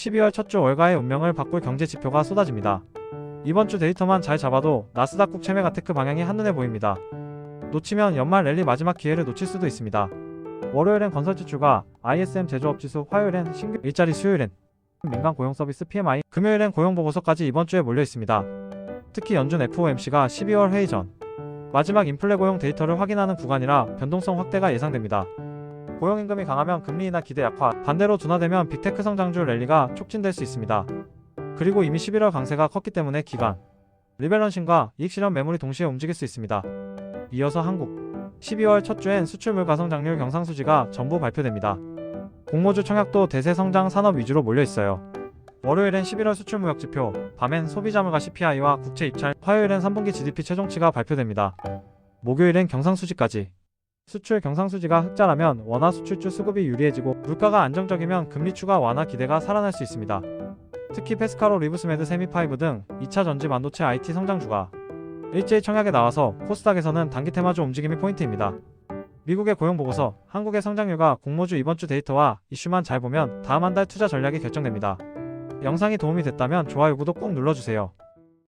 12월 첫 주 월가의 운명을 바꿀 경제 지표가 쏟아집니다. 이번 주 데이터만 잘 잡아도 나스닥 국채매가 테크 방향이 한눈에 보입니다. 놓치면 연말 랠리 마지막 기회를 놓칠 수도 있습니다. 월요일엔 건설 지출과 ISM 제조업 지수, 화요일엔 신규 일자리 수요일엔 민간 고용 서비스 PMI, 금요일엔 고용 보고서까지 이번 주에 몰려 있습니다. 특히 연준 FOMC가 12월 회의 전 마지막 인플레 고용 데이터를 확인하는 구간이라 변동성 확대가 예상됩니다. 고용임금이 강하면 금리 인하 기대 약화, 반대로 둔화되면 빅테크 성장주 랠리가 촉진될 수 있습니다. 그리고 이미 11월 강세가 컸기 때문에 기간, 리밸런싱과 이익 실현 매물이 동시에 움직일 수 있습니다. 이어서 한국 12월 첫 주엔 수출 물 가 성장률 경상수지가 전부 발표됩니다. 공모주 청약도 대세 성장 산업 위주로 몰려 있어요. 월요일엔 11월 수출 무역 지표, 밤엔 소비자 물가 CPI와 국채 입찰, 화요일엔 3분기 GDP 최종치가 발표됩니다. 목요일엔 경상수지까지. 수출 경상수지가 흑자라면 원화 수출주 수급이 유리해지고 물가가 안정적이면 금리 추가 완화 기대가 살아날 수 있습니다. 특히 페스카로 리브스메드 세미파이브 등 2차 전지 반도체 IT 성장주가 일제히 청약에 나와서 코스닥에서는 단기 테마주 움직임이 포인트입니다. 미국의 고용 보고서, 한국의 성장률과 공모주 이번 주 데이터와 이슈만 잘 보면 다음 한 달 투자 전략이 결정됩니다. 영상이 도움이 됐다면 좋아요 구독 꼭 눌러주세요.